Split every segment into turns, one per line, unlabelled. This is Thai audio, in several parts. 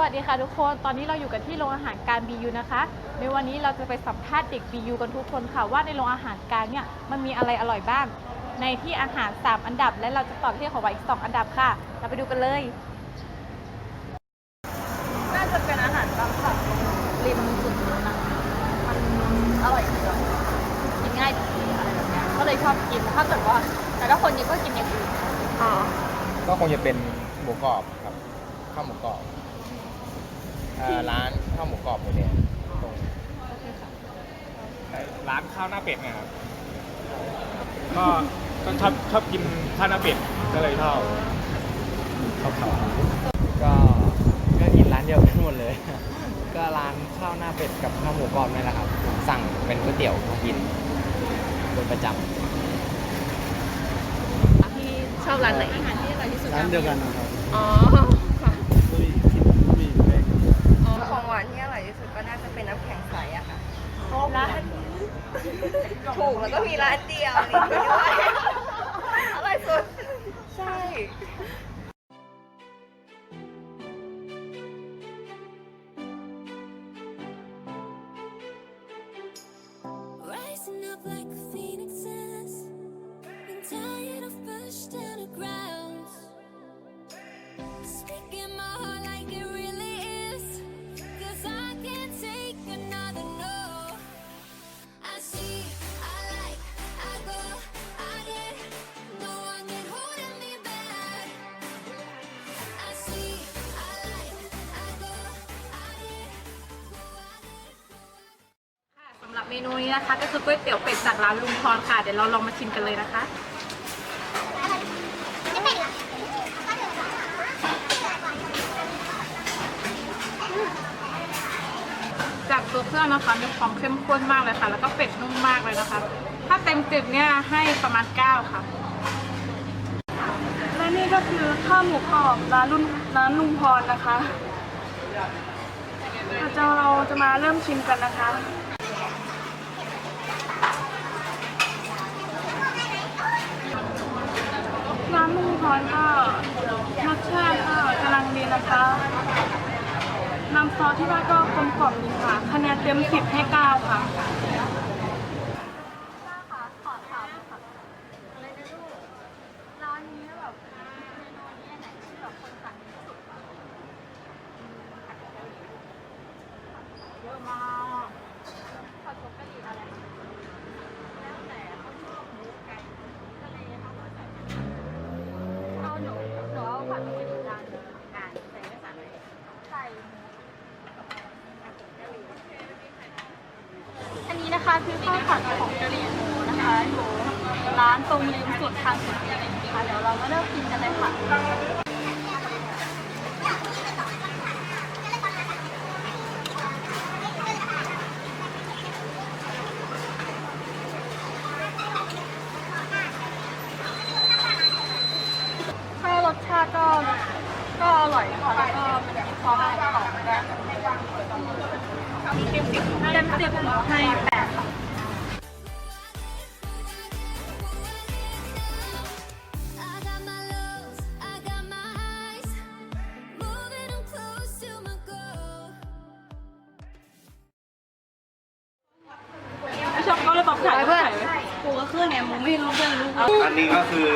วัสดีค่ะทุกคน ตอนนี้เราอยู่กันที่โรงอาหารการ BU นะคะ ในวันนี้เราจะไปสัมภาษณ์เด็ก BU กันทุกคนค่ะว่าในโรงอาหารการเนี่ยมันมีอะไรอร่อยบ้าง ในที่อาหาร 3 อันดับ และเราจะต่อที่ของไว้อีก 2 อันดับค่ะ เราไปดูกันเลย
น่าจะเป็นอาหารตามสั่งริมสุดนู้นนะมันอร่อยดีอะกินง่ายดีอะไรแบบเนี้ยก็เลยชอบกินถ้าเกิดว่าแต่ถ้าคนเยอะก็กินอย่างอื่น
อ๋อ
ก็คงจะเป็นหมูกรอบครับข้าวหมูกรอบ เอ่อร้านข้าวหมูกรอบหมูแดงตรง
ร้านข้าวหน้าเป็ดเนะครับ ก็ก็ชอบชอบกินข้าวหน้าเป็ดก็เลยชอบชอบเขา
ก็ก็กินร้านเดียวกันหมดเลย ก็ร้านข้าวหน้าเป็ดกับข้าวหมูกรอบนี่แหละครับผมสั่งเป็นก๋วยเตี๋ยวมากินเป็นประจำ
ที่ชอบร้านไหนอาหารที่อร่อยที่สุด
ร้านเดียวกันนะครับ
อ๋อค่ะ
ลุยคิดลุยเล็ก
ของหวานที่อร่อยที่สุดก็น่าจะเป็นน้ำแข็งใสอะค่ะ
ร้าน
ถูกแล้วก็มีร้านเดียวนี่ก็ด้วย
เมนูนี้นะคะ ก็คือก๋วยเตี๋ยวเป็ดจากร้านลุงพรค่ะ เดี๋ยวเราลองมาชิมกันเลยนะคะจากตัวเครื่องนะคะมีความเข้มข้นมากเลยค่ะ แล้วก็เป็ดนุ่มมากเลยนะคะ ถ้าเต็มสิบเนี่ยให้ประมาณ 9 ค่ะ
และนี่ก็คือข้าวหมูกรอบร้านรุ่นร้านลุงพรนะคะเดี๋ยวเราจะมาเริ่มชิมกันนะคะ ร้านลุงพรก็รสชาติก็กำลังดีนะคะน้ำซอสที่ว่าก็กลมกล่อมดีค่ะ คะแนนเต็มสิบให้เก้าค่ะ อันนี้นะคะคือข้าวผัดของกะหรี่หมูนะคะอยู่ร้านตรงริมสุดทางสุดอะไรอย่างเงี้ยค่ะเดี๋ยวเรามาเริ่มกินกันเลยค่ะ ถ้ารสชาติก็ก็อร่อยนะคะแล้วก็มันมีความกรอบแบบ เต็มสิบเต็มสิบหนูให้แปดค่ะ
I got my lows, I got my highs. Moving on close to my goal.
ไม่ชอบก็เลยตอบถ่ายเพื่อนกูก็ขึ้นเนี่ยมึงไม่รู้เรื่องรู้
อันนี้ก็คือ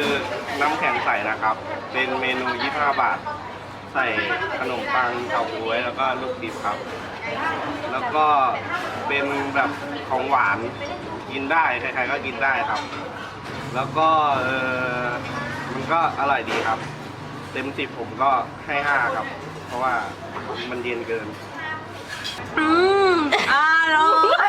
น้ำแข็งใสนะครับ เป็นเมนู 25 บาท ใส่ขนมปังเฉาก๊วยแล้วก็ลูกดิบครับ แล้วก็เป็นแบบของหวานกินได้ใครๆก็กินได้ครับ แล้วก็เออมันก็อร่อยดีครับ เต็มสิบผมก็ให้5ครับ เพราะว่ามันเย็นเกิน
อืมอร่อย